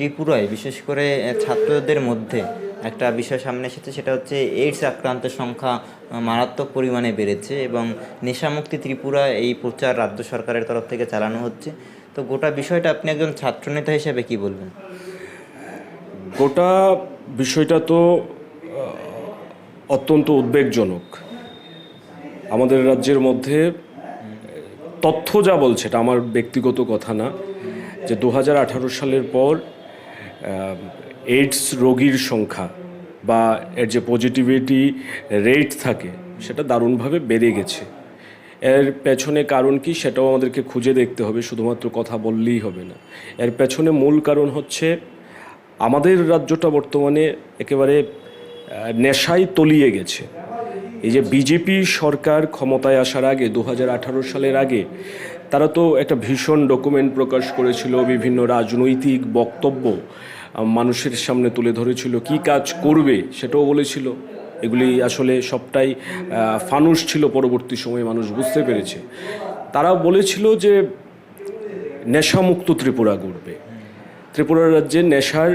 ত্রিপুরায়, বিশেষ করে ছাত্রদের মধ্যে একটা বিষয় সামনে এসেছে, সেটা হচ্ছে এইডস আক্রান্তের সংখ্যা মারাত্মক পরিমাণে বেড়েছে এবং নেশামুক্তি ত্রিপুরা এই প্রচার রাজ্য সরকারের তরফ থেকে চালানো হচ্ছে। তো গোটা বিষয়টা আপনি একজন ছাত্রনেতা হিসেবে কি বলবেন? গোটা বিষয়টা তো অত্যন্ত উদ্বেগজনক। আমাদের রাজ্যের মধ্যে তথ্য যা বলছে, এটা আমার ব্যক্তিগত কথা না, যে দু হাজার আঠারো সালের পর এইডস রোগীর সংখ্যা বা এর যে পজিটিভিটি রেট থাকে, সেটা দারুণভাবে বেড়ে গেছে। এর পেছনে কারণ কি সেটাও আমাদেরকে খুঁজে দেখতে হবে, শুধুমাত্র কথা বললেই হবে না। এর পেছনে মূল কারণ হচ্ছে, আমাদের রাজ্যটা বর্তমানে একেবারে নেশায় তলিয়ে গেছে। এই যে বিজেপি সরকার ক্ষমতায় আসার আগে দু হাজার আঠারো সালের আগে, তারা তো একটা ভীষণ ডকুমেন্ট প্রকাশ করেছিল, বিভিন্ন রাজনৈতিক বক্তব্য মানুষের সামনে তুলে ধরেছিল, কি কাজ করবে সেটাও বলেছিল। এগুলি আসলে সবটাই ফানুস ছিল পরবর্তী সময়ে, মানুষ বুঝতে পেরেছে। তারা বলেছিল যে নেশামুক্ত ত্রিপুরা গড়বে। ত্রিপুরা রাজ্যে নেশার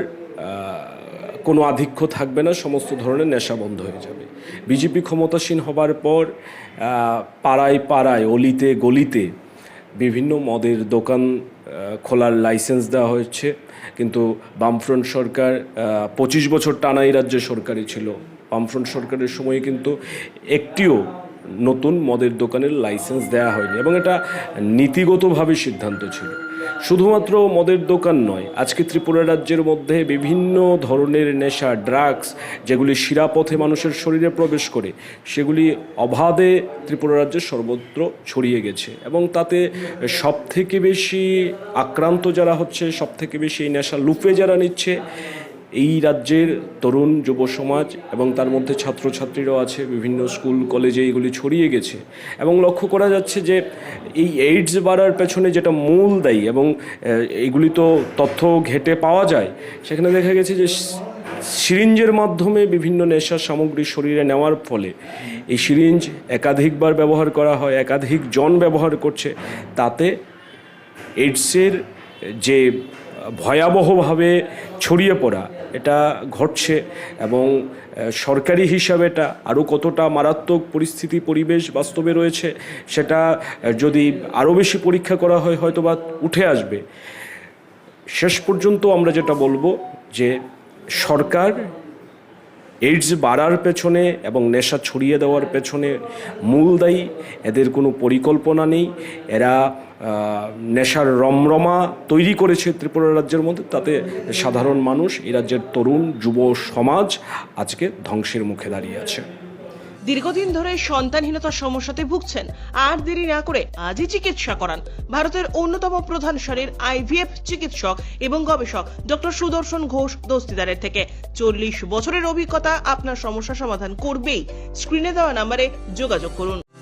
কোনো আধিক্য থাকবে না, সমস্ত ধরনের নেশা বন্ধ হয়ে যাবে। বিজেপি ক্ষমতাসীন হবার পর পাড়ায় পাড়ায়, অলিতে গলিতে বিভিন্ন মদের দোকান খোলার লাইসেন্স দেওয়া হয়েছে। কিন্তু বামফ্রন্ট সরকার পঁচিশ বছর টানাই রাজ্যে সরকারি ছিল। বামফ্রন্ট সরকারের সময়ে কিন্তু একটিও নতুন মদের দোকানের লাইসেন্স দেওয়া হয়নি এবং এটা নীতিগতভাবে সিদ্ধান্ত ছিল। শুধুমাত্র মদের দোকান নয়, আজকে ত্রিপুরা রাজ্যের মধ্যে বিভিন্ন ধরনের নেশা ড্রাগস যেগুলি শিরাপথে মানুষের শরীরে প্রবেশ করে, সেগুলি অবাধে ত্রিপুরা রাজ্যে সর্বত্র ছড়িয়ে গেছে এবং তাতে সবথেকে বেশি আক্রান্ত যারা হচ্ছে, সবথেকে বেশি এই নেশা লুপে যারা নিচ্ছে এই রাজ্যের তরুণ যুব সমাজ এবং তার মধ্যে ছাত্রছাত্রীরাও আছে বিভিন্ন স্কুল কলেজে এইগুলি ছড়িয়ে গেছে। এবং লক্ষ্য করা যাচ্ছে যে এই এইডস বাড়ার পেছনে যেটা মূল দায়ী এবং আহ, এইগুলি তো তথ্য ঘেটে পাওয়া যায় সেখানে দেখা গেছে যে সিরিঞ্জের মাধ্যমে বিভিন্ন নেশার সামগ্রী শরীরে নেওয়ার ফলে এই সিরিঞ্জ একাধিকবার ব্যবহার করা হয় একাধিক জন ব্যবহার করছে। তাতে এইডসের যে ভয়াবহভাবে ছড়িয়ে পড়া এটা ঘটছে এবং সরকারি হিসাবে এটা আরও কতটা মারাত্মক পরিস্থিতি, পরিবেশ বাস্তবে রয়েছে সেটা যদি আরও বেশি পরীক্ষা করা হয় হয়তো বা উঠে আসবে। শেষ পর্যন্ত আমরা যেটা বলব যে, সরকার এইডস বাড়ার পেছনে এবং নেশা ছড়িয়ে দেওয়ার পেছনে মূল দায়ী এদের কোনো পরিকল্পনা নেই। এরা নেশার রমরমা তৈরি করেছে ত্রিপুরা রাজ্যের মধ্যে, তাতে সাধারণ মানুষ, এই রাজ্যের তরুণ যুব সমাজ আজকে ধ্বংসের মুখে দাঁড়িয়ে আছে। দীর্ঘদিন ধরে সন্তানহীনতার সমস্যাতে ভুগছেন, আর দেরি না করে আজই চিকিৎসা করান। ভারতের অন্যতম প্রধান সারির আইভিএফ চিকিৎসক এবং গবেষক ডক্টর সুদর্শন ঘোষ দস্তিদারের থেকে চল্লিশ বছরের অভিজ্ঞতা আপনার সমস্যা সমাধান করবেই। স্ক্রিনে দেওয়া নাম্বারে যোগাযোগ করুন।